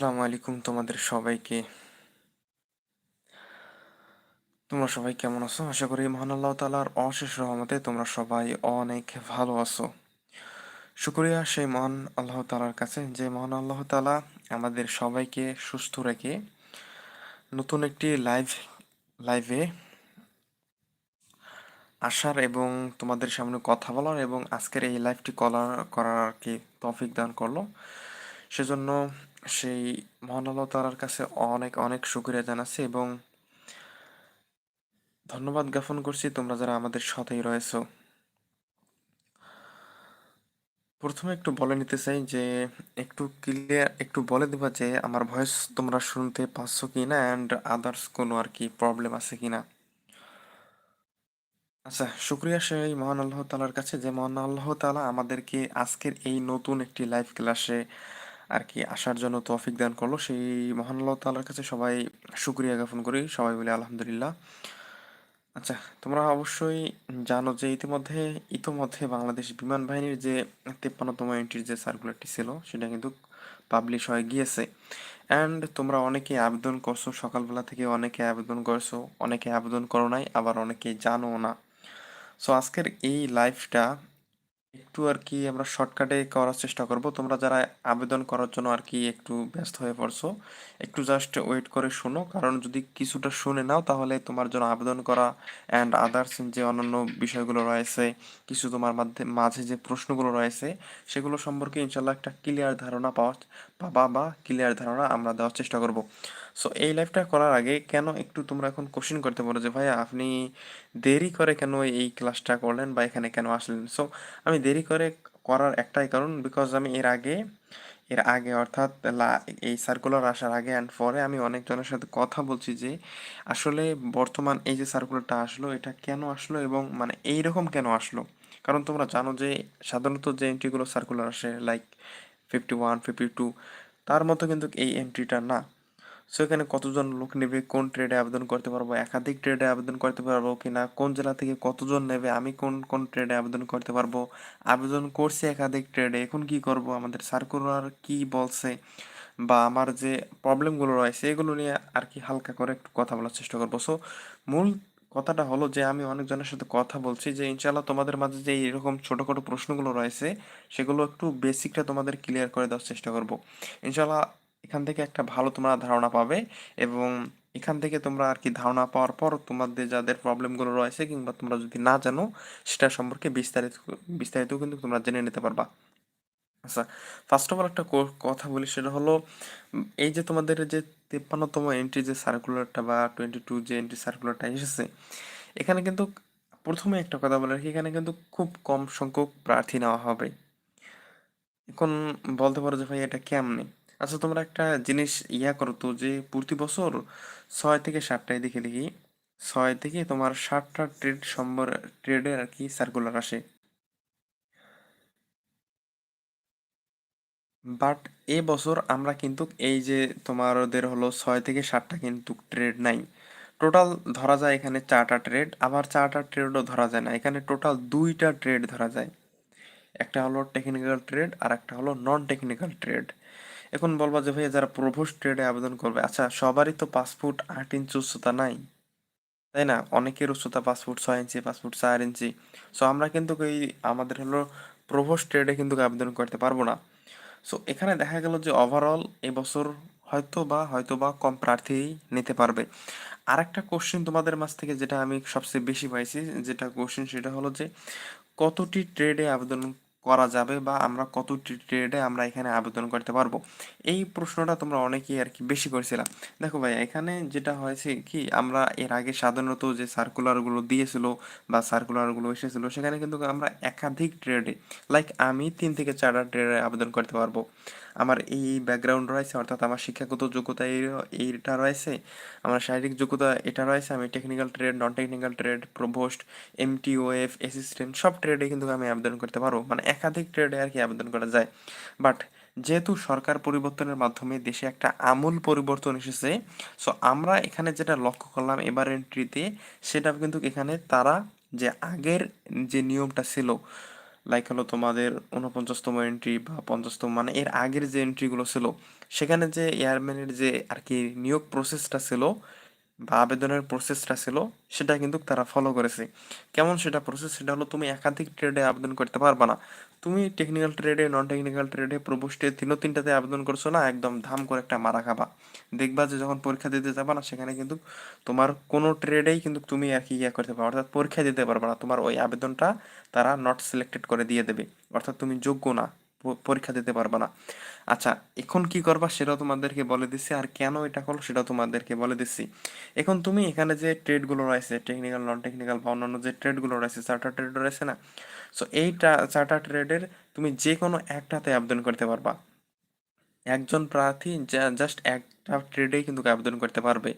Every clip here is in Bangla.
আসসালামু আলাইকুম তোমাদের সবাইকে। তোমরা সবাই কেমন আছো? আশা করি মহান আল্লাহ তালার অশেষ রহমতে তোমরা সবাই অনেক ভালো আছো। শুক্রিয়া সেই মহান আল্লাহ তালার কাছে, যে মহান আল্লাহ তালা আমাদের সবাইকে সুস্থ রেখে নতুন একটি লাইভ লাইভে আসার এবং তোমাদের সামনে কথা বলার এবং আজকের এই লাইভটি কলার করার আর কি তফিক দান করল। সেজন্য সেই মহান আল্লাহ তালার কাছে অনেক অনেক শুক্রিয়া জানাচ্ছি এবং ধন্যবাদ জ্ঞাপন করছি তোমরা যারা আমাদের সাথেই রয়েছো। প্রথমে একটু বলে নিতে চাই যে, একটু ক্লিয়ার একটু বলে দেবা যে, আমার ভয়েস তোমরা শুনতে পাচ্ছ কি না অ্যান্ড আদার্স কোনো আর কি প্রবলেম আছে কি না আচ্ছা শুক্রিয়া সেই মহান আল্লাহ তালার কাছে যে মহান আল্লাহ তালা আমাদেরকে আজকের এই নতুন একটি লাইভ ক্লাসে আর কি আসার জন্য তৌফিক দান করল। সেই মহান আল্লাহ তালার কাছে সবাই শুক্রিয়া জ্ঞাপন করি। সবাই বলে আলহামদুলিল্লাহ। আচ্ছা তোমরা অবশ্যই জানো যে ইতিমধ্যে, ইতোমধ্যে বাংলাদেশ বিমান বাহিনীর যে তেপ্পান্নতম এন্ট্রির যে সার্কুলারটি ছিল, সেটা কিন্তু পাবলিশ হয়ে গিয়েছে। অ্যান্ড তোমরা অনেকে আবেদন করছ, সকালবেলা থেকে অনেকে আবেদন করছ, অনেকে আবেদন করো নাই, আবার অনেকে জানো না। সো আজকের এই লাইভটা একটু আর কি আমরা শর্টকাটে করার চেষ্টা করব। তোমরা যারা আবেদন করার জন্য আর কি একটু ব্যস্ত হয়ে পড়ছো, একটু জাস্ট ওয়েট করে শোনো। কারণ যদি কিছুটা শুনে নাও, তাহলে তোমার জন্য আবেদন করা অ্যান্ড আদার্স যে অন্যান্য বিষয়গুলো রয়েছে, কিছু তোমার মাধ্যমে, মাঝে যে প্রশ্নগুলো রয়েছে, সেগুলো সম্পর্কে ইনশাল্লাহ একটা ক্লিয়ার ধারণা পাওয়া, পাবা বা ক্লিয়ার ধারণা আমরা দেওয়ার চেষ্টা করব। সো এই লাইভটা করার আগে কেন একটু তোমরা এখন কোশ্চেন করতে পারো যে, ভাইয়া, আপনি দেরি করে কেন এই ক্লাসটা করলেন বা এখানে কেন আসলেন? সো আমি দেরি করে করার একটাই কারণ বিকজ আমি এর আগে এর আগে অর্থাৎ এই সার্কুলার আসার আগে অ্যান্ড পরে আমি অনেকজনের সাথে কথা বলছি যে, আসলে বর্তমান এই যে সার্কুলারটা আসলো, এটা কেন আসলো এবং মানে এই রকম কেন আসলো? কারণ তোমরা জানো যে, সাধারণত যে এন্ট্রিগুলো সার্কুলার আসে like fifty one fifty two তার মতো কিন্তু এই এন্ট্রিটা না। সো এখানে কতজন লোক নেবে, কোন ট্রেডে আবেদন করতে পারব, একাধিক ট্রেডে আবেদন করতে পারব কিনা, কোন জেলা থেকে কতজন নেবে, আমি কোন কোন ট্রেডে আবেদন করতে পারব, আবেদন করছে একাধিক ট্রেডে এখন কি করব, আমাদের সার্কুলার কি বলছে, বা আমার যে প্রবলেমগুলো রয়েছে, এগুলো নিয়ে আর কি হালকা করে একটু কথা বলার চেষ্টা করব। সো মূল কথাটা হলো যে, আমি অনেকজনের সাথে কথা বলছি যে ইনশাল্লাহ তোমাদের মাঝে যে এরকম ছোটোখাটো প্রশ্নগুলো রয়েছে, সেগুলো একটু বেসিকটা তোমাদের ক্লিয়ার করে দেওয়ার চেষ্টা করব। ইনশাল্লাহ এখান থেকে একটা ভালো তোমরা ধারণা পাবে এবং এখান থেকে তোমরা আর কি ধারণা পাওয়ার পর তোমাদের যাদের প্রবলেমগুলো রয়েছে কিংবা তোমরা যদি না জানো, সেটা সম্পর্কে বিস্তারিত বিস্তারিত কিন্তু তোমরা জেনে নিতে পারবা। আচ্ছা ফার্স্ট অফ অল একটা কথা বলি, সেটা হলো এই যে তোমাদের যে তেপ্পান্নতম এন্ট্রি যে সার্কুলারটা বা টোয়েন্টি টু যে এন্ট্রি সার্কুলারটা এসেছে, এখানে কিন্তু প্রথমে একটা কথা বলে রাখি, এখানে কিন্তু খুব কম সংখ্যক প্রার্থী নেওয়া হবে। এখন বলতে পারো যে ভাই এটা কেমনে? আচ্ছা তোমরা একটা জিনিস ইয়া করো তো যে প্রতি বছর ছয় থেকে সাতটায় দেখে দেখি, ছয় থেকে তোমার সাতটা ট্রেড সম্বর ট্রেডের আর কি সার্কুলার আসে। বাট এ বছর আমরা কিন্তু এই যে তোমার ওদের হলো ছয় থেকে সাতটা কিন্তু ট্রেড নাই। টোটাল ধরা যায় এখানে চারটা ট্রেড আবার চারটা ট্রেডও ধরা যায় না। এখানে টোটাল দুইটা ট্রেড ধরা যায়। একটা হলো টেকনিক্যাল ট্রেড আর একটা হলো নন টেকনিক্যাল ট্রেড এখন বলবা যে ভাইয়া যারা প্রভোস্ট ট্রেডে আবেদন করবে আচ্ছা সবারই তো পাঁচ ফুট আট ইঞ্চি উচ্চতা নাই, তাই না? অনেকের উচ্চতা পাঁচ ফুট ছয় ইঞ্চি পাঁচ ফুট চার ইঞ্চি। সো আমরা কিন্তু এই আমাদের হলো প্রভোস্ট ট্রেডে কিন্তু আবেদন করতে পারব না। সো এখানে দেখা গেল যে ওভারঅল এবছর হয়তো বা হয়তো বা কম প্রার্থী নিতে পারবে। আর একটা কোশ্চেন তোমাদের মাঝ থেকে যেটা আমি সবচেয়ে বেশি পাইছি, যেটা কোশ্চেন সেটা হলো যে কতটি ট্রেডে আবেদন করা যাবে বা আমরা কত ট্রেডে আমরা এখানে আবেদন করতে পারব? এই প্রশ্নটা তোমরা অনেকেই আর কি বেশি করেছিলাম দেখো ভাই এখানে যেটা হয়েছে কি, আমরা এর আগে সাধারণত যে সার্কুলারগুলো দিয়েছিল বা সার্কুলারগুলো এসেছিল, সেখানে কিন্তু আমরা একাধিক ট্রেডে লাইক আমি তিন থেকে চারটা ট্রেডে আবেদন করতে পারব। আমার এই ব্যাকগ্রাউন্ড রয়েছে, অর্থাৎ আমার শিক্ষাগত যোগ্যতা এইটা রয়েছে, আমার শারীরিক যোগ্যতা এটা রয়েছে, আমি technical trade non technical trade provost MTOF assistant সব ট্রেডে কিন্তু আমি আবেদন করতে পারব মানে একাধিক ট্রেডে আর কি আবেদন করা যায়। বাট যেহেতু সরকার পরিবর্তনের মাধ্যমে দেশে একটা আমূল পরিবর্তন এসেছে সো আমরা এখানে যেটা লক্ষ্য করলাম এবার এন্ট্রিতে সেটা কিন্তু এখানে তারা যে আগের যে নিয়মটা ছিল লাইক হলো তোমাদের উনপঞ্চাশতম এন্ট্রি বা পঞ্চাশতম মানে এর আগের যে এন্ট্রিগুলো ছিল, সেখানে যে এয়ারম্যানের যে আর কি নিয়োগ প্রসেসটা ছিল বা আবেদনের প্রসেসটা ছিল, সেটা কিন্তু তারা ফলো করেছে। কেমন সেটা প্রসেস সেটা হলো তুমি একাধিক ট্রেডে আবেদন করতে পারবা না। তুমি টেকনিক্যাল ট্রেডে নন টেকনিক্যাল ট্রেডে প্রবোস্টে তিনও তিনটাতে আবেদন করছ না, একদম ধাম করে একটা মারা খাবা। দেখবা যে যখন পরীক্ষা দিতে যাবা না, সেখানে কিন্তু তোমার কোনো ট্রেডেই কিন্তু তুমি আর কি ইয়ে করতে পারো অর্থাৎ পরীক্ষা দিতে পারবে না। তোমার ওই আবেদনটা তারা নট সিলেক্টেড করে দিয়ে দেবে। অর্থাৎ তুমি যোগ্য না। পরীক্ষা দিতে পারবে না। আচ্ছা এখন কি করবা সেটাও তোমাদেরকে বলে দিচ্ছি। আর কেন এটা করল সেটাও তোমাদেরকে বলে দিচ্ছি। এখন তুমি এখানে যে ট্রেডগুলো রয়েছে টেকনিক্যাল নন টেকনিক্যাল বা অন্যান্য যে ট্রেডগুলো রয়েছে চার্টার ট্রেড রয়েছে না? সো এই চার্টার ট্রেডের তুমি যে কোনো একটাতে আবেদন করতে পারবা। একজন প্রার্থী জাস্ট একটা ট্রেডেই কিন্তু আবেদন করতে পারবে।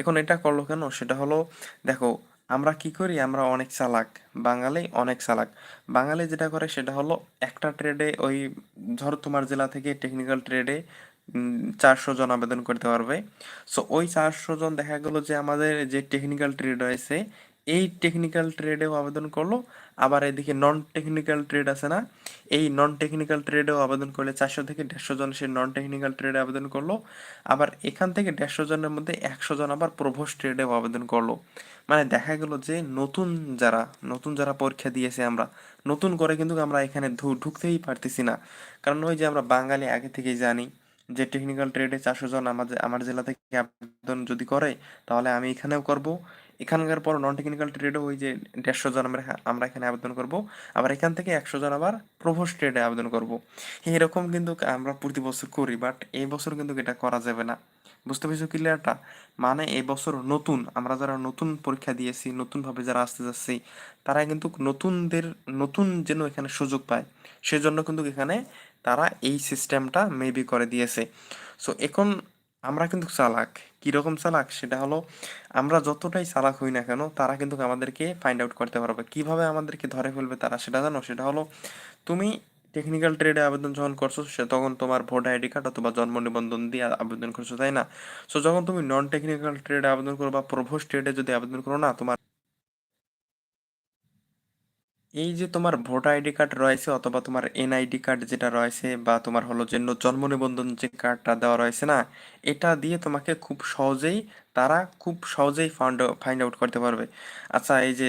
এখন এটা করল কেন? সেটা হলো, দেখো আমরা কি করি? আমরা অনেক চালাক। বাঙালি অনেক চালাক। বাঙালি যেটা করে সেটা হলো একটা ট্রেডে ওই ধরো তোমার জেলা থেকে টেকনিক্যাল ট্রেডে চারশো জন আবেদন করতে পারবে। সো ওই চারশো জন দেখা গেলো যে আমাদের যে টেকনিক্যাল ট্রেড রয়েছে, এই টেকনিক্যাল ট্রেডেও আবেদন করল। আবার এদিকে নন টেকনিক্যাল ট্রেড আছে না, এই নন টেকনিক্যাল ট্রেডেও আবেদন করলে চারশো থেকে দেড়শো জন সে নন টেকনিক্যাল ট্রেডে আবেদন করল। আবার এখান থেকে দেড়শো জনের মধ্যে একশো জন আবার প্রভোস ট্রেডেও আবেদন করল। মানে দেখা গেল যে নতুন যারা নতুন যারা পরীক্ষা দিয়েছে আমরা, নতুন করে কিন্তু আমরা এখানে ঢুকতেই পারতেছি না। কারণ ওই যে আমরা বাঙালি আগে থেকেই জানি যে টেকনিক্যাল ট্রেডে চারশো জন আমাদের, আমার জেলা থেকে আবেদন যদি করে, তাহলে আমি এখানেও করব। এখানকার পর নন টেকনিক্যাল ট্রেডে ওই যে দেড়শো জন আমরা আমরা এখানে আবেদন করব। আবার এখান থেকে একশো জন আবার প্রভোস ট্রেডে আবেদন করব। এরকম কিন্তু আমরা প্রতি বছর করি বাট এই বছর কিন্তু এটা করা যাবে না। বুঝতে পেরেছ ক্লিয়ারটা মানে এই বছর নতুন, আমরা যারা নতুন পরীক্ষা দিয়েছি, নতুনভাবে যারা আসতে যাচ্ছি তারা কিন্তু নতুনদের, নতুন যেন এখানে সুযোগ পায়। সেজন্য কিন্তু এখানে তারা এই সিস্টেমটা মেবি করে দিয়েছে। সো এখন আমরা কিন্তু চালাক। কীরকম চালাক? সেটা হলো, আমরা যতটাই চালাক হই না কেন, তারা কিন্তু আমাদেরকে ফাইন্ড আউট করতে পারবে। কীভাবে আমাদেরকে ধরে ফেলবে তারা সেটা জানো? সেটা হলো, তুমি টেকনিক্যাল ট্রেডে আবেদন যখন করছ, সে তখন তোমার ভোট আইডি কার্ড অথবা জন্ম নিবন্ধন দিয়ে আবেদন করছ, তাই না? সো যখন তুমি নন টেকনিক্যাল ট্রেডে আবেদন করো বা প্রভোস ট্রেডে যদি আবেদন করো না, তোমার এই যে তোমার ভোটার আইডি কার্ড রয়েছে অথবা তোমার এনআইডি কার্ড যেটা রয়েছে বা তোমার হলো যে জন্ম নিবন্ধন যে কার্ডটা দেওয়া রয়েছে না, এটা দিয়ে তোমাকে খুব সহজেই, তারা খুব সহজেই ফাইন্ড ফাইন্ড আউট করতে পারবে। আচ্ছা এই যে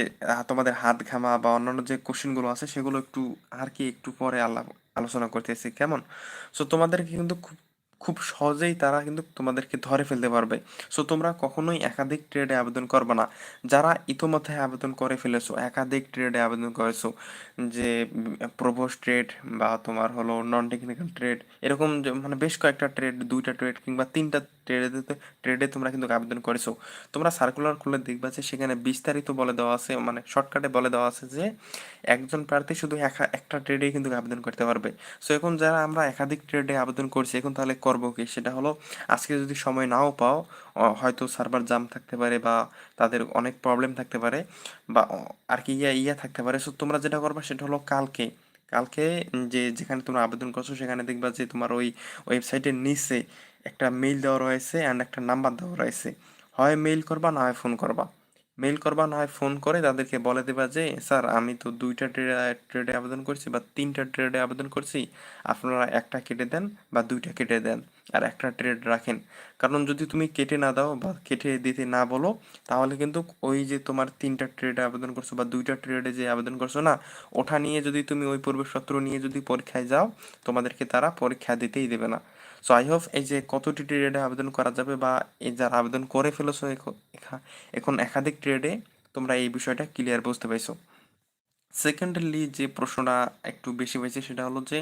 তোমাদের হাত ঘামা বা অন্যান্য যে কোশ্চেনগুলো আছে সেগুলো একটু আর কি একটু পরে আলাপ আলোচনা করতেছি, কেমন? সো তোমাদেরকে কিন্তু খুব খুব সহজেই তারা কিন্তু তোমাদেরকে ধরে ফেলতে পারবে। সো তোমরা কখনোই একাধিক ট্রেডে আবেদন করবে না। যারা ইতোমধ্যে আবেদন করে ফেলেছো, একাধিক ট্রেডে আবেদন করেছ, যে প্রভোস ট্রেড বা তোমার হলো নন টেকনিক্যাল ট্রেড এরকম মানে বেশ কয়েকটা ট্রেড দুইটা ট্রেড কিংবা তিনটা ট্রেডে ট্রেডে তোমরা কিন্তু আবেদন করেছ। তোমরা সার্কুলার খুলে দেখবা যে সেখানে বিস্তারিত বলে দেওয়া আছে মানে শর্টকাটে বলে দেওয়া আছে যে একজন প্রার্থী শুধু একা, একটা ট্রেডে কিন্তু আবেদন করতে পারবে। সো এখন যারা আমরা একাধিক ট্রেডে আবেদন করছি, এখন তাহলে করব কি? সেটা হলো, আজকে যদি সময় নাও পাও হয়তো সার্ভার জাম থাকতে পারে বা তাদের অনেক প্রবলেম থাকতে পারে বা আর কি ইয়া ইয়া থাকতে পারে। সো তোমরা যেটা করবা সেটা হলো কালকে কালকে যে, যেখানে তোমরা আবেদন করছ, সেখানে দেখবা যে তোমার ওই, ওয়েবসাইটের নিচে একটা মেইল দেওয়া রয়েছে অ্যান্ড একটা নাম্বার দেওয়া রয়েছে। হয় মেইল করবা, না হয় ফোন করবা। মেইল করবা, না হয় ফোন করে তাদেরকে বলে দেবা যে, স্যার, আমি তো দুইটা ট্রেডে ট্রেডে আবেদন করছি বা তিনটা ট্রেডে আবেদন করছি। আপনারা একটা কেটে দেন বা দুইটা কেটে দেন আর একটা ট্রেড রাখেন। কারণ যদি তুমি কেটে না দাও বা কেটে দিতে না বলো, তাহলে কিন্তু ওই যে তোমার তিনটা ট্রেডে আবেদন করছ বা দুইটা ট্রেডে যে আবেদন করছ না, ওঠা নিয়ে যদি তুমি ওই প্রবেশপত্র নিয়ে যদি পরীক্ষায় যাও, তোমাদেরকে তারা পরীক্ষা দিতেই দেবে না। সো আই হোপ এই যে কতটি ট্রেডে আবেদন করা যাবে বা এই যারা আবেদন করে ফেলেছো এখন একাধিক ট্রেডে তোমরা এই বিষয়টা ক্লিয়ার বুঝতে পাইছো সেকেন্ডলি যে প্রশ্নটা একটু বেশি হয়েছে সেটা হলো যে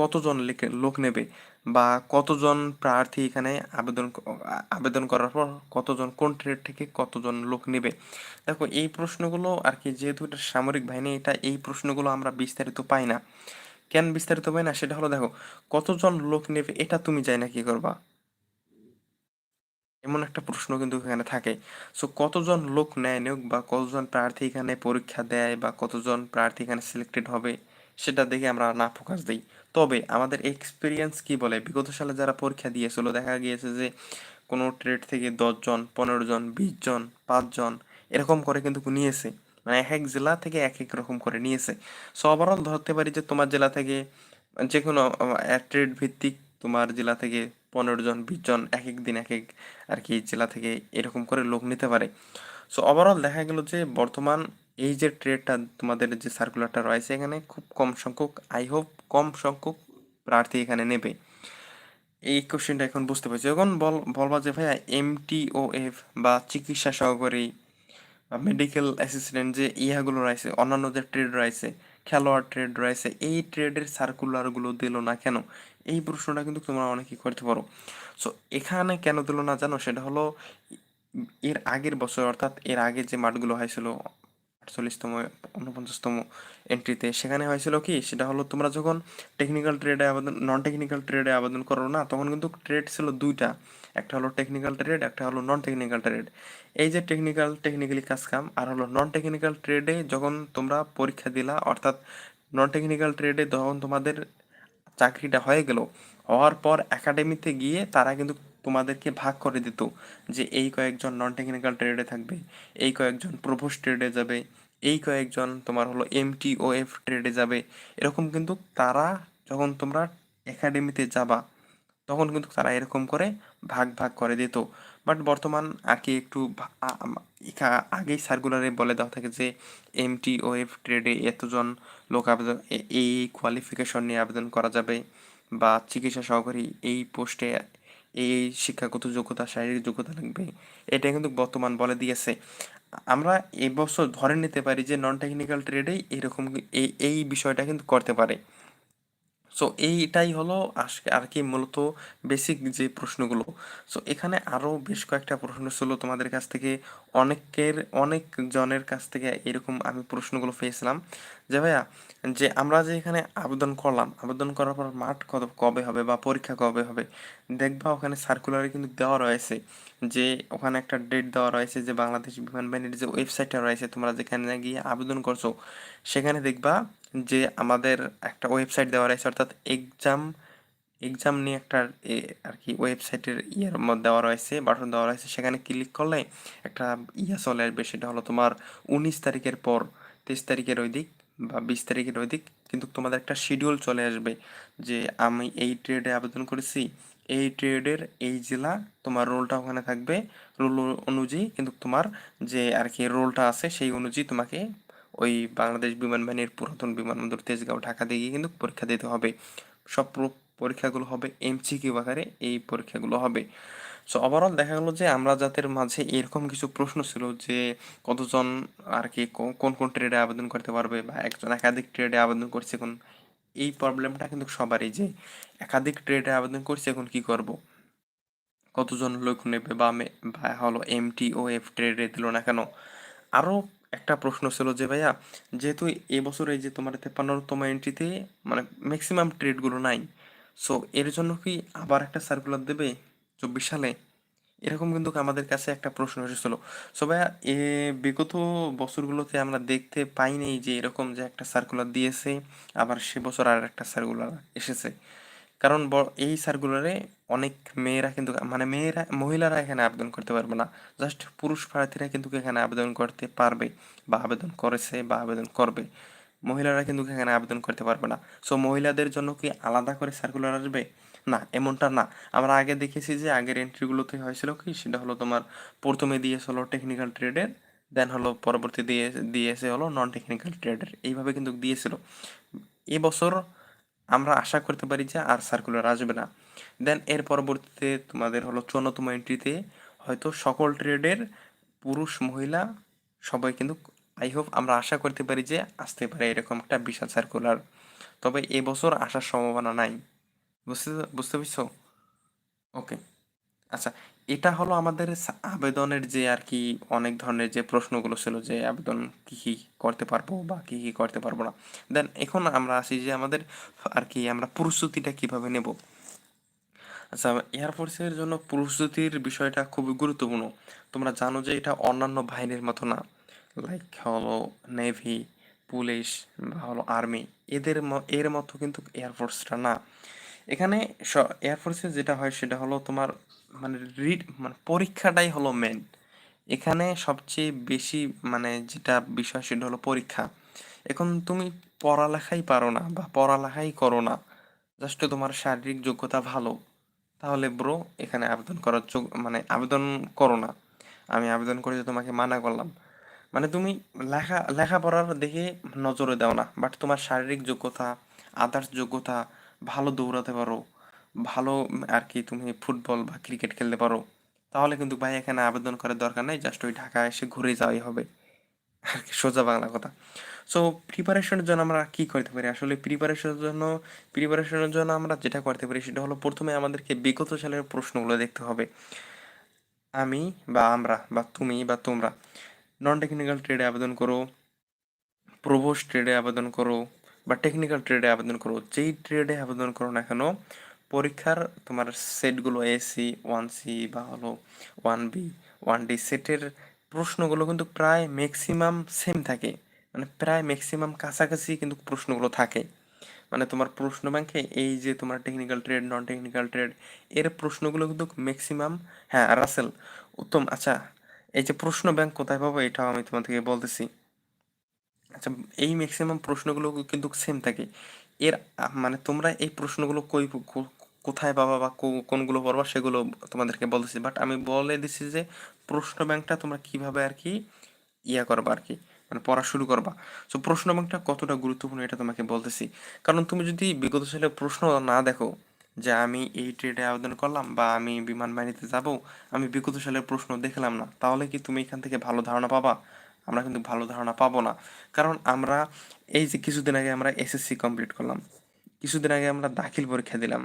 কতজন লোক নেবে বা কতজন প্রার্থী এখানে আবেদন আবেদন করার পর কতজন, কোন ট্রেড থেকে কতজন লোক নেবে? দেখো, এই প্রশ্নগুলো আর কি যেহেতু এটা সামরিক বাহিনী, এটা এই প্রশ্নগুলো আমরা বিস্তারিত পাই না। কেন বিস্তারিত পাই না? সেটা হলো দেখো, কতজন লোক নেবে এটা তুমি চাই না কি করবা। এমন একটা প্রশ্ন কিন্তু এখানে থাকে। সো কতজন লোক নেয় নিয়োগ বা কতজন প্রার্থী এখানে পরীক্ষা দেয় বা কতজন প্রার্থী এখানে সিলেক্টেড হবে, সেটা দেখে আমরা না ফোকাস দিই। তবে আমাদের এক্সপিরিয়েন্স কি বলে? বিগত সালে যারা পরীক্ষা দিয়েছিল, দেখা গিয়েছে যে কোনো ট্রেড থেকে দশজন, পনেরো জন, বিশ জন, পাঁচজন এরকম করে কিন্তু নিয়েছে। মানে এক এক জেলা থেকে এক এক রকম করে নিয়েছে। সো ওভারঅল ধরতে পারি যে তোমার জেলা থেকে যে কোনো ট্রেড ভিত্তিক তোমার জেলা থেকে পনেরো জন, বিশ জন এক এক দিন এক এক আর কি জেলা থেকে এরকম করে লোক নিতে পারে। সো ওভারঅল দেখা গেল যে বর্তমান এই যে ট্রেডটা তোমাদের যে সার্কুলারটা রয়েছে এখানে খুব কম সংখ্যক আই হোপ কম সংখ্যক প্রার্থী এখানে নেবে। এই কোশ্চেনটা এখন বুঝতে পারছি। এখন বল, বলবা যে ভাইয়া এমটিওএফ বা চিকিৎসা সহকারী মেডিকেল অ্যাসিস্ট্যান্ট যে ইয়াগুলো রয়েছে অন্যান্য যে ট্রেড রয়েছে, খেলোয়াড় ট্রেড রয়েছে, এই ট্রেডের সার্কুলারগুলো দিল না কেন? এই প্রশ্নটা কিন্তু তোমরা অনেকেই করতে পারো। সো এখানে কেন দিল না জানো? সেটা হলো, এর আগের বছর অর্থাৎ এর আগে যে মাঠগুলো হয়েছিল আটচল্লিশতম উনপঞ্চাশতম এন্ট্রিতে সেখানে হয়েছিল কি, সেটা হলো তোমরা যখন টেকনিক্যাল ট্রেডে আবেদন নন টেকনিক্যাল ট্রেডে আবেদন করো না, তখন কিন্তু ট্রেড ছিল দুইটা। একটা হলো টেকনিক্যাল ট্রেড একটা হলো নন টেকনিক্যাল ট্রেড এই যে টেকনিক্যাল টেকনিক্যালি কাজ কাম, আর হলো নন টেকনিক্যাল ট্রেডে যখন তোমরা পরীক্ষা দিলা, অর্থাৎ নন টেকনিক্যাল ট্রেডে যখন তোমাদের চাকরিটা হয়ে গেল, হওয়ার পর একাডেমিতে গিয়ে তারা কিন্তু তোমাদেরকে ভাগ করে দিত যে এই কয়েকজন নন টেকনিক্যাল ট্রেডে থাকবে, এই কয়েকজন প্রভোস ট্রেডে যাবে, এই কয়েকজন তোমার হলো এমটি ও এফ ট্রেডে যাবে। এরকম কিন্তু তারা যখন তোমরা একাডেমিতে যাবা, তখন কিন্তু তারা এরকম করে ভাগ ভাগ করে দিত। বাট বর্তমান আর কি একটু আগেই সার্কুলারে বলে দেওয়া থাকে যে এমটি ও এফ ট্রেডে এতজন লোক আবেদন এই কোয়ালিফিকেশন নিয়ে আবেদন করা যাবে বা চিকিৎসা সহকারী এই পোস্টে এই শিক্ষাগত যোগ্যতা, শারীরিক যোগ্যতা লাগবে। এটা কিন্তু বর্তমান বলে দিয়েছে। আমরা এবছর ধরে নিতে পারি যে নন টেকনিক্যাল ট্রেডেই এরকম এই বিষয়টা কিন্তু করতে পারে। সো এইটাই হলো আজকে আর কি মূলত বেসিক যে প্রশ্নগুলো। সো এখানে আরও বেশ কয়েকটা প্রশ্ন ছিল তোমাদের কাছ থেকে। অনেকের, অনেক জনের কাছ থেকে এরকম আমি প্রশ্নগুলো পেয়েছিলাম। যে ভাইয়া, যে আমরা যে এখানে আবেদন করলাম, আবেদন করার পর মাঠ কত, কবে হবে বা পরীক্ষা কবে হবে? দেখবা ওখানে সার্কুলারে কিন্তু দেওয়া রয়েছে যে, ওখানে একটা ডেট দেওয়া রয়েছে যে বাংলাদেশ বিমান বাহিনীর যে ওয়েবসাইটটা রয়েছে, তোমরা যেখানে গিয়ে আবেদন করছ, সেখানে দেখবা যে আমাদের একটা ওয়েবসাইট দেওয়া রয়েছে, অর্থাৎ এক্সাম এক্সাম নিয়ে একটা আর কি ওয়েবসাইটের ইয়ের মধ্যে দেওয়া রয়েছে বাটন দেওয়া রয়েছে। সেখানে ক্লিক করলে একটা ইয়ে চলে আসবে, সেটা হলো তোমার উনিশ তারিখের পর, তেইশ তারিখের ওই দিক বা বিশ তারিখের ওই দিক কিন্তু তোমাদের একটা শিডিউল চলে আসবে যে আমি এই ট্রেডে আবেদন করেছি। এই ট্রেডের এই জেলা তোমার রোলটা ওখানে থাকবে। রোল অনুযায়ী কিন্তু তোমার যে আর কি রোলটা আছে, সেই অনুযায়ী তোমাকে ওই বাংলাদেশ বিমান বাহিনীর পুরাতন বিমানবন্দর তেজগাঁও, ঢাকা দিয়ে কিন্তু পরীক্ষা দিতে হবে। সব পরীক্ষাগুলো হবে এমসিকিউ আকারে এই পরীক্ষাগুলো হবে। সো ওভারঅল দেখা গেলো যে আমরা যাদের মাঝে এরকম কিছু প্রশ্ন ছিল যে কতজন আর কি কোন কোন ট্রেডে আবেদন করতে পারবে বা একজন একাধিক ট্রেডে আবেদন করছে কোন এই প্রবলেমটা কিন্তু সবারই যে একাধিক ট্রেডে আবেদন করছে এখন কি করব? কতজন লোক নেবে বা হলো এমটি ও এফ ট্রেডে দিল না কেন? আরও একটা প্রশ্ন ছিল যে, ভাইয়া, যেহেতু এবছর এই যে তোমার তেপান্নতম এন্ট্রিতে মানে ম্যাক্সিমাম ট্রেডগুলো নাই সো এর জন্য কি আবার একটা সার্কুলার দেবে চব্বিশ সালে? এরকম কিন্তু আমাদের কাছে একটা প্রশ্ন এসেছিল। সো ভাইয়া, এ বিগত বছরগুলোতে আমরা দেখতে পাইনি যে এরকম যে একটা সার্কুলার দিয়েছে, আবার সে বছর আর একটা সার্কুলার এসেছে। কারণ এই সার্কুলারে অনেক মেয়েরা কিন্তু মানে মেয়েরা, মহিলারা এখানে আবেদন করতে পারবে না। জাস্ট পুরুষ প্রার্থীরা কিন্তু এখানে আবেদন করতে পারবে বা আবেদন করেছে বা আবেদন করবে। মহিলারা কিন্তু এখানে আবেদন করতে পারবে না। সো মহিলাদের জন্য কি আলাদা করে সার্কুলার আসবে? না, এমনটা না। আমরা আগে দেখেছি যে আগের এন্ট্রিগুলোতে হয়েছিল কি? সেটা হলো তোমার প্রথমে দিয়েছে হলো টেকনিক্যাল ট্রেডের দেন হলো পরবর্তী দিয়ে, দিয়েছে হলো নন টেকনিক্যাল ট্রেডের এইভাবে কিন্তু দিয়েছিল। এবছর আমরা আশা করতে পারি যে আর সার্কুলার আসবে না। দেন এর পরবর্তীতে তোমাদের হলো চুয়ান্নতম এন্ট্রিতে হয়তো সকল ট্রেডের পুরুষ, মহিলা সবাই কিন্তু আই হোপ আমরা আশা করতে পারি যে আসতে পারে এরকম একটা বিশাল সার্কুলার তবে এবছর আসার সম্ভাবনা নাই। বুঝতে বুঝতে পারছ? ওকে আচ্ছা এটা হলো আমাদের আবেদনের যে আর কি অনেক ধরনের যে প্রশ্নগুলো ছিল যে আবেদন কি কি করতে পারব বা কি কি করতে পারব না। দেন এখন আমরা আসি যে আমাদের আর কি আমরা প্রস্তুতিটা কীভাবে নেব। আচ্ছা এয়ারফোর্সের জন্য প্রস্তুতির বিষয়টা খুবই গুরুত্বপূর্ণ। তোমরা জানো যে এটা অন্যান্য বাহিনীর মতো না। লাইক হলো নেভি পুলিশ বা হলো আর্মি এদের এর মতো কিন্তু এয়ারফোর্সটা না। এখানে এয়ারফোর্সে যেটা হয় সেটা হলো তোমার মানে রিড মানে পরীক্ষাটাই হলো মেন এখানে সবচেয়ে বেশি মানে যেটা বিষয় সেটা হলো পরীক্ষা। এখন তুমি পড়ালেখাই পারো না বা পড়ালেখাই করো না। জাস্ট তোমার শারীরিক যোগ্যতা ভালো। তাহলে ব্রো এখানে আবেদন করার যোগ মানে আবেদন করো না। আমি আবেদন করে তোমাকে মানা করলাম। মানে তুমি লেখা, লেখাপড়ার দিকে নজরে দাও না। বাট তোমার শারীরিক যোগ্যতা আদার্স যোগ্যতা ভালো দৌড়াতে পারো। ভালো আর কি তুমি ফুটবল বা ক্রিকেট খেলতে পারো। তাহলে কিন্তু ভাই এখানে আবেদন করার দরকার নেই। জাস্ট ওই ঢাকা এসে ঘুরে যাওয়াই হবে। আর কি সোজা বাংলা কথা। সো প্রিপারেশনের জন্য আমরা কি করতে পারি? আসলে প্রিপারেশনের জন্য প্রিপারেশনের জন্য আমরা যেটা করতে পারি সেটা হলো প্রথমে আমাদেরকে বিগত সালের প্রশ্নগুলো দেখতে হবে। আমি বা আমরা বা তুমি বা তোমরা নন টেকনিক্যাল ট্রেডে আবেদন করো প্রভোস ট্রেডে আবেদন করো বা টেকনিক্যাল ট্রেডে আবেদন করো, যেই ট্রেডে আবেদন করো না কেন, পরীক্ষার তোমার সেটগুলো এসি ওয়ান সি বা হলো ওয়ান বি ওয়ান ডি সেটের প্রশ্নগুলো কিন্তু প্রায় ম্যাক্সিমাম সেম থাকে। মানে প্রায় ম্যাক্সিমাম কাছাকাছি কিন্তু প্রশ্নগুলো থাকে। মানে তোমার প্রশ্ন ব্যাংকে এই যে তোমার technical trade non technical trade এর প্রশ্নগুলো কিন্তু ম্যাক্সিমাম হ্যাঁ রাসেল উত্তম আচ্ছা এই যে প্রশ্ন ব্যাংক কোথায় পাবো এটাও আমি তোমার থেকে বলতেছি। আচ্ছা এই ম্যাক্সিমাম প্রশ্নগুলো কিন্তু সেম থাকে। এর মানে তোমরা এই প্রশ্নগুলো কই কোথায় পাবা বা কোনগুলো পড়বা সেগুলো তোমাদেরকে বলতেছি। বাট আমি বলে দিচ্ছি যে প্রশ্ন ব্যাংকটা তোমরা কীভাবে আর কি ইয়া করবা আর কি। মানে পড়া শুরু করবা। সো প্রশ্ন ব্যাংকটা কতটা গুরুত্বপূর্ণ এটা তোমাকে বলতেছি। কারণ তুমি যদি বিগত সালে প্রশ্ন না দেখো যে আমি এই ট্রেডে আবেদন করলাম বা আমি বিমান বাহিনীতে যাব, আমি বিগত সালের প্রশ্ন দেখলাম না, তাহলে কি তুমি এখান থেকে ভালো ধারণা পাবা? আমরা কিন্তু ভালো ধারণা পাবো না। কারণ আমরা এই যে কিছুদিন আগে আমরা এসএসসি কমপ্লিট করলাম, কিছুদিন আগে আমরা দাখিল পরীক্ষা দিলাম,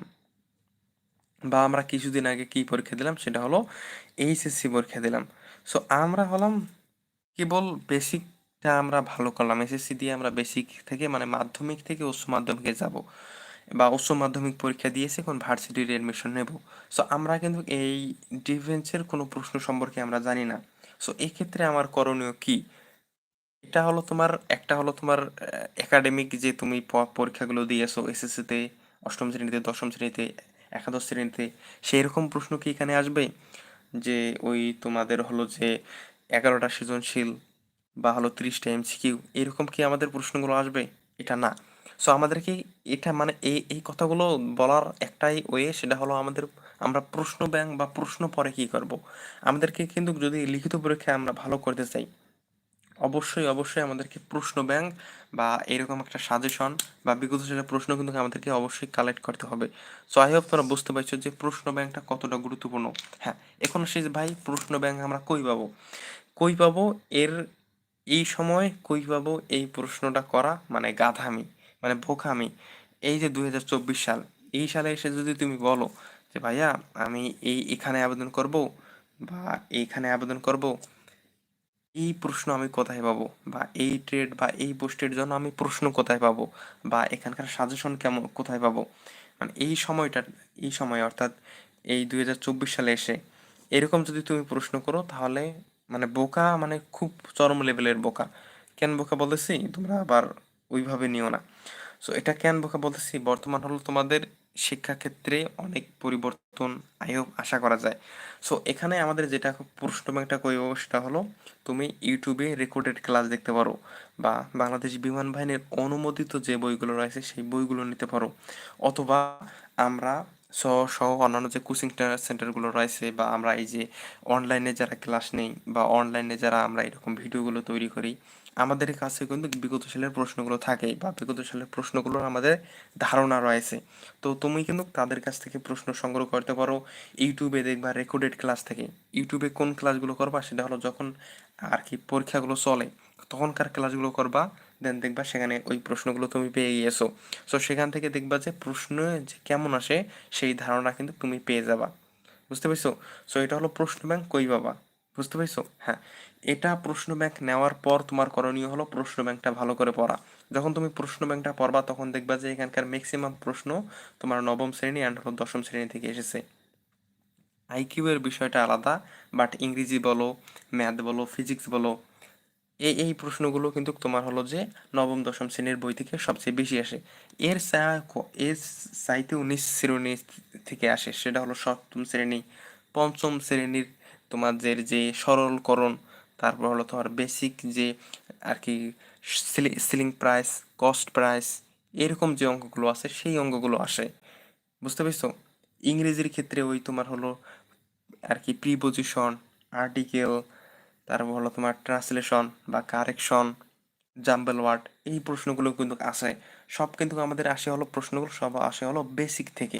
বা আমরা কিছুদিন আগে কি পরীক্ষা দিলাম সেটা হলো এইচএসসি পরীক্ষা দিলাম। সো আমরা হলাম কেবল বেসিকটা আমরা ভালো করলাম। এসএসসি দিয়ে আমরা বেসিক থেকে মানে মাধ্যমিক থেকে উচ্চ মাধ্যমিকে যাব বা উচ্চ মাধ্যমিক পরীক্ষা দিয়েছে এখন ভার্সিটির এডমিশন নেব। সো আমরা কিন্তু এই ডিফেন্সের কোনো প্রশ্ন সম্পর্কে আমরা জানি না। সো এই ক্ষেত্রে আমার করণীয় কি? এটা হলো তোমার, একটা হলো তোমার একাডেমিক যে তুমি পরীক্ষাগুলো দিয়েছ এসএসসিতে অষ্টম শ্রেণীতে, দশম শ্রেণীতে, একাদশ শ্রেণীতে সেই রকম প্রশ্ন কি এখানে আসবে? যে ওই তোমাদের হলো যে এগারোটা সৃজনশীল বা হলো তিরিশটা এমসিকিউ এরকম কি আমাদের প্রশ্নগুলো আসবে? এটা না। সো আমাদেরকে এটা মানে এই এই কথাগুলো বলার একটাই ওয়ে সেটা হলো আমাদের, আমরা প্রশ্ন ব্যাংক বা প্রশ্ন পরে কি করব? আমাদেরকে কিন্তু যদি লিখিত পরীক্ষায় আমরা ভালো করতে চাই, অবশ্যই অবশ্যই আমাদেরকে প্রশ্ন ব্যাংক বা এরকম একটা সাজেশন বা বিগত সেটা প্রশ্ন কিন্তু আমাদেরকে অবশ্যই কালেক্ট করতে হবে। সো আই হোপ তোমরা বুঝতে পারছ যে প্রশ্ন ব্যাংকটা কতটা গুরুত্বপূর্ণ। হ্যাঁ এখন যে ভাই, প্রশ্ন ব্যাংক আমরা কই পাবো? কই পাবো? এর এই সময় কই পাবো এই প্রশ্নটা করা মানে গাধামি মানে বোকামি এই যে দু হাজার চব্বিশ সাল, এই সালে এসে যদি তুমি বলো যে, ভাইয়া, আমি এই এখানে আবেদন করব বা এইখানে আবেদন করব, এই প্রশ্ন আমি কোথায় পাবো? বা এই ট্রেড বা এই পোস্টের জন্য আমি প্রশ্ন কোথায় পাবো? বা এখানকার সাজেশন কেমন, কোথায় পাবো? মানে এই সময়টা, এই সময় অর্থাৎ এই দুই হাজার চব্বিশ সালে এসে এরকম যদি তুমি প্রশ্ন করো, তাহলে মানে বোকা মানে খুব চরম লেভেলের বোকা। কেন বোকা বলতেছি? তোমরা আবার ওইভাবে নিও না। সো এটা কেন বোকা বলতেছি? বর্তমান হলো তোমাদের শিক্ষাক্ষেত্রে অনেক পরিবর্তন আয়ও আশা করা যায়। সো এখানে আমাদের যেটা প্রশ্ন ব্যাংকটা কইব সেটা হলো, তুমি ইউটিউবে রেকর্ডেড ক্লাস দেখতে পারো বা বাংলাদেশ বিমান বাহিনীর অনুমোদিত যে বইগুলো রয়েছে সেই বইগুলো নিতে পারো। অথবা আমরা সহ সহ অন্যান্য যে কোচিং সেন্টারগুলো রয়েছে বা আমরা এই যে অনলাইনে যারা ক্লাস নেই বা অনলাইনে যারা আমরা এরকম ভিডিওগুলো তৈরি করি, আমাদের কাছে কিন্তু বিগত সালের প্রশ্নগুলো থাকে বা বিগত সালের প্রশ্নগুলোর আমাদের ধারণা রয়েছে। তো তুমি কিন্তু তাদের কাছ থেকে প্রশ্ন সংগ্রহ করতে পারো ইউটিউবে দেখবা রেকর্ডেড ক্লাস থেকে। ইউটিউবে কোন ক্লাসগুলো করবা সেটা হলো যখন আর কি পরীক্ষাগুলো চলে, তখনকার ক্লাসগুলো করবা দেন দেখবা সেখানে ওই প্রশ্নগুলো তুমি পেয়ে গিয়েছো। সো সেখান থেকে দেখবা যে প্রশ্ন যে কেমন আসে, সেই ধারণা কিন্তু তুমি পেয়ে যাবা। বুঝতে পারছ? সো এটা হলো প্রশ্ন ব্যাংক কই বাবা বুঝতে পারছ? হ্যাঁ। এটা প্রশ্ন ব্যাংক নেওয়ার পর তোমার করণীয় হলো প্রশ্ন ব্যাংকটা ভালো করে পড়া। যখন তুমি প্রশ্ন ব্যাংকটা পড়বা, তখন দেখবা যে এখানকার ম্যাক্সিমাম প্রশ্ন তোমার নবম শ্রেণি অ্যান্ড হলো দশম শ্রেণি থেকে এসেছে। আইকিউ এর বিষয়টা আলাদা বাট ইংরেজি বলো ম্যাথ বলো ফিজিক্স বলো এই এই প্রশ্নগুলো কিন্তু তোমার হলো যে নবম, দশম শ্রেণির বই থেকে সবচেয়ে বেশি আসে। এর এর চাইতে উনিশ শ্রেণি থেকে আসে, সেটা হলো সপ্তম শ্রেণি। পঞ্চম শ্রেণির তোমাদের যে সরলকরণ, তারপর হলো তোমার বেসিক যে আর কি সিলিং প্রাইস কস্ট প্রাইস এরকম যে অঙ্কগুলো আছে, সেই অঙ্কগুলো আসে। বুঝতে পেরেছ? ইংরেজির ক্ষেত্রে ওই তোমার হলো আর কি প্রিপোজিশন আর্টিকেল তারপর হলো তোমার ট্রান্সলেশন বা কারেকশন জাম্বেল ওয়ার্ড এই প্রশ্নগুলো কিন্তু আসে সব কিন্তু আমাদের আসে হলো প্রশ্নগুলো, সব আসে হলো বেসিক থেকে।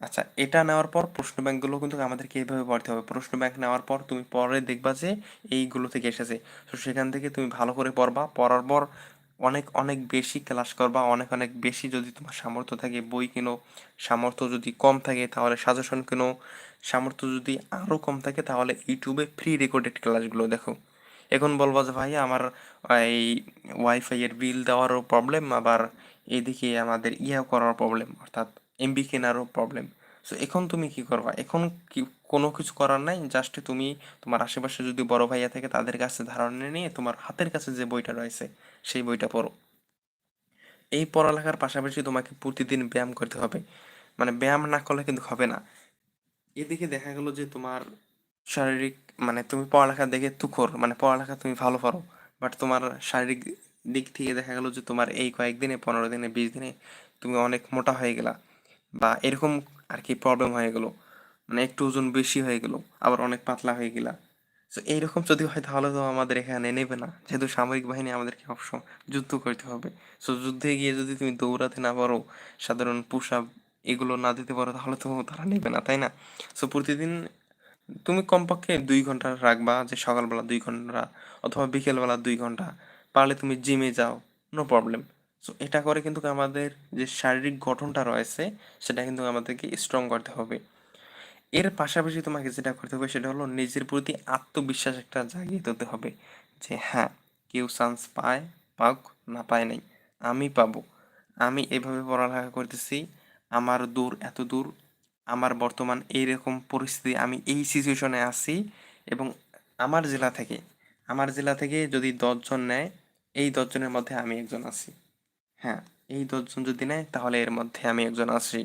আচ্ছা এটা নেওয়ার পর প্রশ্ন ব্যাংকগুলো কিন্তু আমাদেরকে এইভাবে পড়তে হবে। প্রশ্ন ব্যাংক নেওয়ার পর তুমি পরে দেখবা যে এইগুলো থেকে এসেছে। তো সেখান থেকে তুমি ভালো করে পড়বা। পড়ার পর অনেক অনেক বেশি ক্লাস করবা। অনেক অনেক বেশি যদি তোমার সামর্থ্য থাকে, বই কিনো, সামর্থ্য যদি কম থাকে, তাহলে সাজেশন কিনো সামর্থ্য যদি আরও কম থাকে, তাহলে ইউটিউবে ফ্রি রেকর্ডেড ক্লাসগুলো দেখো। এখন বলব যে ভাই আমার এই ওয়াইফাইয়ের বিল দেওয়ারও প্রবলেম আবার এদিকে আমাদের ইয়া করার প্রবলেম অর্থাৎ এমবি কেনারও প্রবলেম সো এখন তুমি কি করবা? এখন কি কোনো কিছু করার নাই? জাস্ট তুমি তোমার আশেপাশে যদি বড় ভাইয়া থাকে, তাদের কাছে ধারণা নিয়ে তোমার হাতের কাছে যে বইটা রয়েছে, সেই বইটা পড়ো। এই পড়ালেখার পাশাপাশি তোমাকে প্রতিদিন ব্যায়াম করতে হবে। মানে ব্যায়াম না করলে কিন্তু হবে না। এদিকে দেখা গেল যে তোমার শারীরিক মানে তুমি পড়ালেখা দেখে তুখর মানে পড়ালেখা তুমি ভালো পারো বাট তোমার শারীরিক দিক থেকে দেখা গেলো যে তোমার এই কয়েকদিনে, পনেরো দিনে, বিশ দিনে তুমি অনেক মোটা হয়ে গেলা, বা এরকম আর কি প্রবলেম হয়ে গেলো মানে একটু ওজন বেশি হয়ে গেলো, আবার অনেক পাতলা হয়ে গেলা। তো এইরকম যদি হয় তাহলে তো আমাদের এখানে নেবে না, যেহেতু সামরিক বাহিনী আমাদেরকে অবশ্য যুদ্ধ করতে হবে। সো যুদ্ধে গিয়ে যদি তুমি দৌড়াতে না পারো, সাধারণ পুশ আপ এগুলো না দিতে পারো, তাহলে তো তারা নেবে না, তাই না? সো প্রতিদিন তুমি কমপক্ষে দুই ঘণ্টা রাখবা, যে সকালবেলা দুই ঘণ্টা অথবা বিকেলবেলা দুই ঘণ্টা, পারলে তুমি জিমে যাও নো প্রবলেম সো এটা করে কিন্তু আমাদের যে শারীরিক গঠনটা রয়েছে, সেটা কিন্তু আমাদেরকে স্ট্রং করতে হবে। এর পাশাপাশি তোমাকে যেটা করতে হবে, সেটা হলো নিজের প্রতি আত্মবিশ্বাস একটা জাগিয়ে তুলতে হবে, যে হ্যাঁ কেউ চান্স পায়, পাক, না পায় নাই, আমি পাবো। আমি এভাবে পড়ালেখা করতেছি আমার দূর, এত দূর, আমার বর্তমান এইরকম পরিস্থিতি আমি এই সিচুয়েশনে আছি এবং আমার জেলা থেকে, আমার জেলা থেকে যদি দশজন নেয়, এই দশজনের মধ্যে আমি একজন আছি। হ্যাঁ এই দশজন যদি নেয়, তাহলে এর মধ্যে আমি একজন আছি।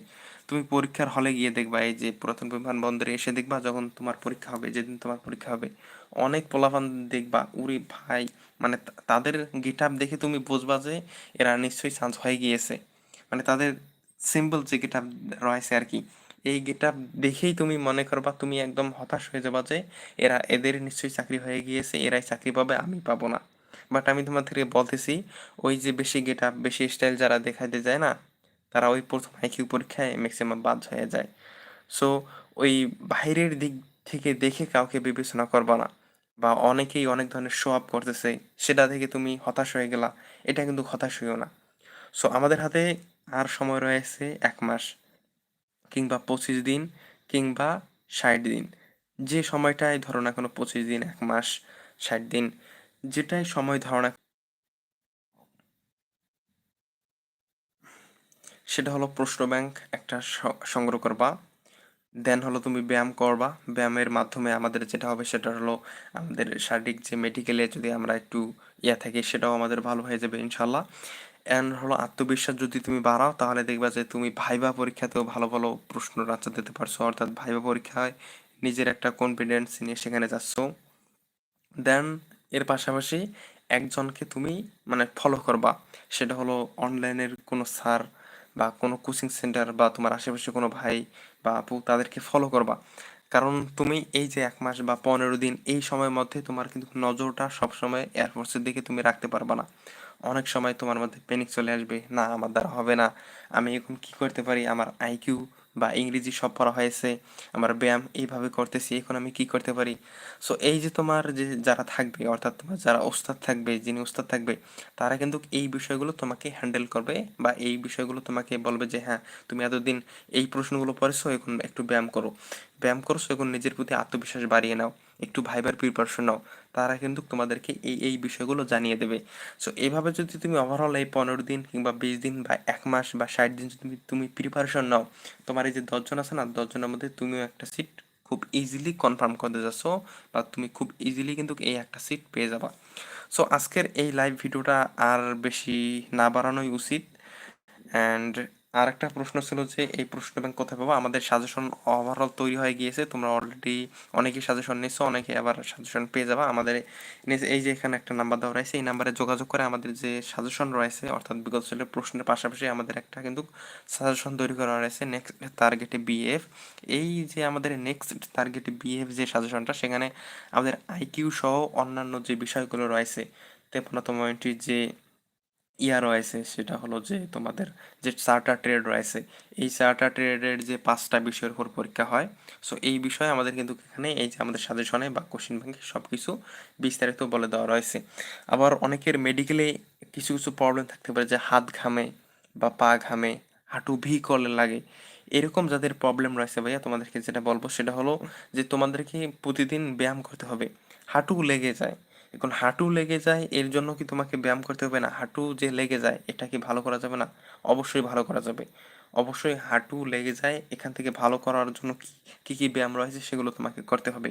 তুমি পরীক্ষার হলে গিয়ে দেখবা, এই যে পুরাতন বিমানবন্দরে এসে দেখবা, যখন তোমার পরীক্ষা হবে, যেদিন তোমার পরীক্ষা হবে, অনেক পোলাপান দেখবা উরি ভাই মানে তাদের গেট দেখে তুমি বুঝবা যে এরা নিশ্চয়ই চান্স হয়ে গিয়েছে। মানে তাদের সিম্পল যে গেট আপ রয়েছে আর কি, এই গেট আপ দেখেই তুমি মনে করবা তুমি একদম হতাশ হয়ে যাবা যে এরা, এদের নিশ্চয়ই চাকরি হয়ে গিয়েছে, এরাই চাকরি পাবে, আমি পাবো না। বাট আমি তোমাদেরকে বলতেছি, ওই যে বেশি গেট আপ বেশি স্টাইল যারা দেখাইতে যায় না, তারা ওই প্রথম আইকিউ পরীক্ষায় ম্যাক্সিমাম বাদ হয়ে যায়। সো ওই বাইরের দিক থেকে দেখে কাউকে বিবেচনা করবা না, বা অনেকেই অনেক ধরনের শো আপ করতেছে, সেটা থেকে তুমি হতাশ হয়ে গেলা, এটা কিন্তু হতাশ হইও না। সো আমাদের হাতে আর সময় রয়েছে এক মাস কিংবা পঁচিশ দিন কিংবা ষাট দিন। যে সময়টাই ধরো না কোনো পঁচিশ দিন, এক মাস, ষাট দিন, যেটাই সময় ধরো না সেটা হলো প্রশ্ন ব্যাংক একটা সংগ্রহ করবা। দেন হলো তুমি ব্যায়াম করবা। ব্যায়ামের মাধ্যমে আমাদের যেটা হবে সেটা হলো আমাদের শারীরিক যে মেডিকেলে যদি আমরা একটু ইয়া থাকি সেটাও আমাদের ভালো হয়ে যাবে ইনশাল্লাহ। অ্যান্ড হলো আত্মবিশ্বাস যদি তুমি বাড়াও, তাহলে দেখবা যে তুমি ভাইবা পরীক্ষাতেও ভালো ভালো প্রশ্ন রাখতে দিতে পারছ। অর্থাৎ ভাইবা পরীক্ষায় নিজের একটা কনফিডেন্স নিয়ে সেখানে যাচ্ছ। দেন এর পাশাপাশি একজনকে তুমি মানে ফলো করবা। সেটা হলো অনলাইনের কোনো স্যার বা কোনো কোচিং সেন্টার বা তোমার আশেপাশে কোনো ভাই বা আপু, তাদেরকে ফলো করবা। কারণ তুমি এই যে এক মাস বা পনেরো দিন এই সময়ের মধ্যে তোমার কিন্তু নজরটা সবসময় এয়ারফোর্সের দিকে তুমি রাখতে পারবা না। অনেক সময় তোমার মধ্যে প্যানিক চলে আসবে, না, আমার দ্বারা হবে না। আমি এখন কি করতে পারি? আমার আইকিউ বা ইংরেজি সব পড়া হয়েছে, আমার ব্যায়াম এইভাবে করতেছি, এখন আমি কি করতে পারি? সো এই যে তোমার যে যারা থাকবে, অর্থাৎ তোমার যারা ওস্তাদ থাকবে, যিনি ওস্তাদ থাকবে, তারা কিন্তু এই বিষয়গুলো তোমাকে হ্যান্ডেল করবে বা এই বিষয়গুলো তোমাকে বলবে যে হ্যাঁ তুমি এতদিন এই প্রশ্নগুলো পড়েছো, এখন একটু ব্যায়াম করো। ব্যায়াম করছ, এখন নিজের প্রতি আত্মবিশ্বাস বাড়িয়ে নাও। একটু ভাইবার প্রিপারেশন নাও, তারা কিন্তু তোমাদেরকে এই এই বিষয়গুলো জানিয়ে দেবে। সো এইভাবে যদি তুমি ওভারঅল এই পনেরো দিন কিংবা বিশ দিন বা এক মাস বা ষাট দিন যদি তুমি প্রিপারেশন নাও, তোমার এই যে দশজন আছে না দশজনের মধ্যে তুমিও একটা সিট খুব ইজিলি কনফার্ম করতে যাচ্ছ বা তুমি খুব ইজিলি কিন্তু এই একটা সিট পেয়ে যাবা। সো আজকের এই লাইভ ভিডিওটা আর বেশি না বাড়ানোই উচিত। অ্যান্ড আর একটা প্রশ্ন ছিল যে, এই প্রশ্ন ব্যাংক কোথায় পাবো আমাদের সাজেশন ওভারঅল তৈরি হয়ে গিয়েছে। তোমরা অলরেডি অনেকেই সাজেশন নিছো, অনেকে আবার সাজেশন পেয়ে যাবা। আমাদের এই যে এখানে একটা নাম্বার দেওয়া রয়েছে, এই নাম্বারে যোগাযোগ করে আমাদের যে সাজেশন রয়েছে, অর্থাৎ বিগত সালের প্রশ্নের পাশাপাশি আমাদের একটা কিন্তু সাজেশন তৈরি করা রয়েছে নেক্সট টার্গেটে বিএফ এই যে আমাদের নেক্সট টার্গেটে বিএফ যে সাজেশনটা সেখানে আমাদের আইকিউ সহ অন্যান্য যে বিষয়গুলো রয়েছে এন্ট্রির যে ইয়া রয়েছে, সেটা হলো যে তোমাদের যে চার্টার ট্রেড রয়েছে, এই চার্টার ট্রেডের যে পাঁচটা বিষয়ের উপর পরীক্ষা হয় সো এই বিষয়ে আমাদের কিন্তু এখানে এই যে আমাদের সাজেশনে বা কোশ্চিন ব্যাংকে সব কিছু বিস্তারিত বলে দেওয়া রয়েছে। আবার অনেকের মেডিকেলে কিছু কিছু প্রবলেম থাকতে পারে, যে হাত ঘামে বা পা ঘামে, হাঁটু ভি করলে লাগে, এরকম যাদের প্রবলেম রয়েছে ভাইয়া, তোমাদেরকে যেটা বলব সেটা হলো যে তোমাদেরকে প্রতিদিন ব্যায়াম করতে হবে, হাঁটু লেগে যায় এখন হাঁটু লেগে যায়, এর জন্য কি তোমাকে ব্যায়াম করতে হবে না? হাঁটু যে লেগে যায়, এটা কি ভালো করা যাবে না? অবশ্যই ভালো করা যাবে। অবশ্যই হাঁটু লেগে যায়, এখান থেকে ভালো করার জন্য কি কি ব্যায়াম রয়েছে সেগুলো তোমাকে করতে হবে।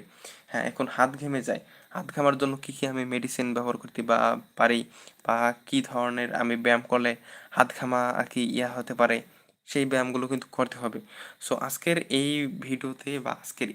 হ্যাঁ এখন হাত ঘেমে যায়। হাত ঘামার জন্য কি কি আমি মেডিসিন ব্যবহার করতে বা পারি? বা কি ধরনের আমি ব্যায়াম করলে হাত ঘামা আর কি ইয়া হতে পারে? সেই ব্যায়ামগুলো কিন্তু করতে হবে। সো আজকের এই ভিডিওতে বা আজকের